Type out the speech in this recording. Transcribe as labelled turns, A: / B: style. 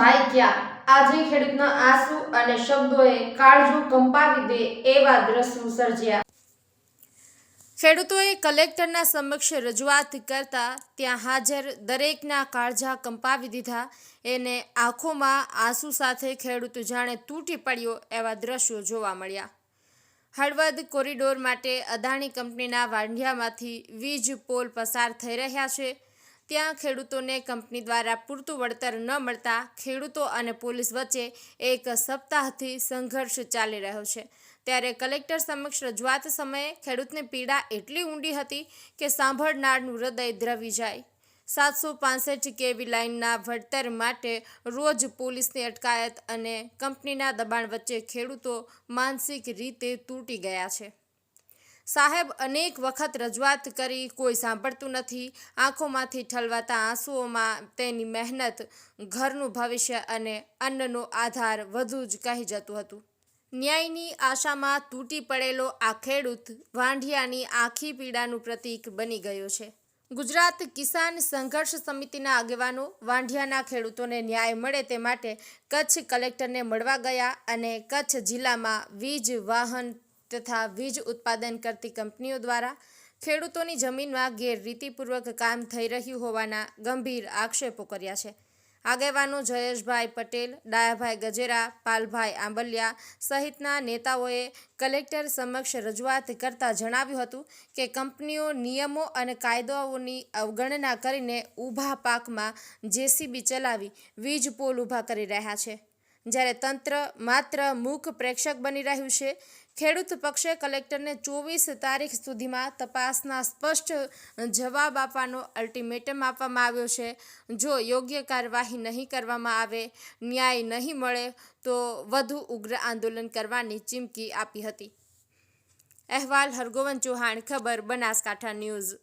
A: જાય ક્યાં? આજે ખેડૂતના આંસુ અને શબ્દોએ કાળજું કંપાવી દે એવા દ્રશ્યો સર્જ્યા. ખેડૂતોએ કલેક્ટરના સમક્ષ રજૂઆત કરતા ત્યાં હાજર દરેકના કાળજા કંપાવી દીધા. એને આંખોમાં આંસુ સાથે ખેડૂત જાણે તૂટી પડ્યો એવા દ્રશ્યો જોવા મળ્યા. હળવદ કોરિડોર માટે અદાણી કંપનીના વાંઢિયામાંથી વીજ પોલ પસાર થઈ રહ્યા છે. ત્યાં ખેડૂતોને કંપની દ્વારા પૂરતું વળતર ન મળતા ખેડૂતો અને પોલીસ વચ્ચે એક સપ્તાહથી સંઘર્ષ ચાલી રહ્યો છે. ત્યારે કલેક્ટર સમક્ષ રજૂઆત સમયે ખેડૂતની પીડા એટલી ઊંડી હતી કે સાંભળનારનું હૃદય દ્રવી જાય. સાતસો પાસઠ કેવી લાઇનના વળતર માટે રોજ પોલીસની અટકાયત અને કંપનીના દબાણ વચ્ચે ખેડૂતો માનસિક રીતે તૂટી ગયા છે. સાહેબ, અનેક વખત રજૂઆત કરી, કોઈ સાંભળતું નથી. આંખોમાંથી ઠલવાતા આંસુઓમાં તેની મહેનત, ઘરનું ભવિષ્ય અને અન્નનો આધાર વધુ જ કહી જતું હતું. ન્યાયની આશામાં તૂટી પડેલો આ ખેડૂત વાંઢિયાની આખી પીડાનું પ્રતીક બની ગયો છે. ગુજરાત કિસાન સંઘર્ષ સમિતિના આગેવાનો વાંઢિયાના ખેડૂતોને ન્યાય મળે તે માટે કચ્છ કલેક્ટરને મળવા ગયા અને કચ્છ જિલ્લામાં વીજ, વાહન તથા વીજ ઉત્પાદન કરતી કંપનીઓ દ્વારા ખેડૂતોની જમીનમાં ગેરરીતિપૂર્વક કામ થઈ રહ્યું હોવાના ગંભીર આક્ષેપો કર્યા છે. આગેવાનો જયેશભાઈ પટેલ, ડાયાભાઈ ગજેરા, પાલભાઈ આંબલિયા સહિતના નેતાઓએ કલેક્ટર સમક્ષ રજૂઆત કરતા જણાવ્યું હતું કે કંપનીઓ નિયમો અને કાયદાઓની અવગણના કરીને ઊભા પાકમાં જેસીબી ચલાવી વીજ પોલ ઊભા કરી રહ્યા છે. જ્યારે તંત્ર માત્ર મૂક પ્રેક્ષક બની રહ્યું છે. ખેડૂત પક્ષે કલેક્ટરને ચોવીસ તારીખ સુધીમાં તપાસના સ્પષ્ટ જવાબ આપવાનો અલ્ટિમેટમ આપવામાં આવ્યો છે. જો યોગ્ય કાર્યવાહી નહીં કરવામાં આવે, ન્યાય નહીં મળે, તો વધુ ઉગ્ર આંદોલન કરવાની ચીમકી આપી હતી. અહેવાલ હરગોવન ચૌહાણ, ખબર, બનાસકાંઠા ન્યૂઝ.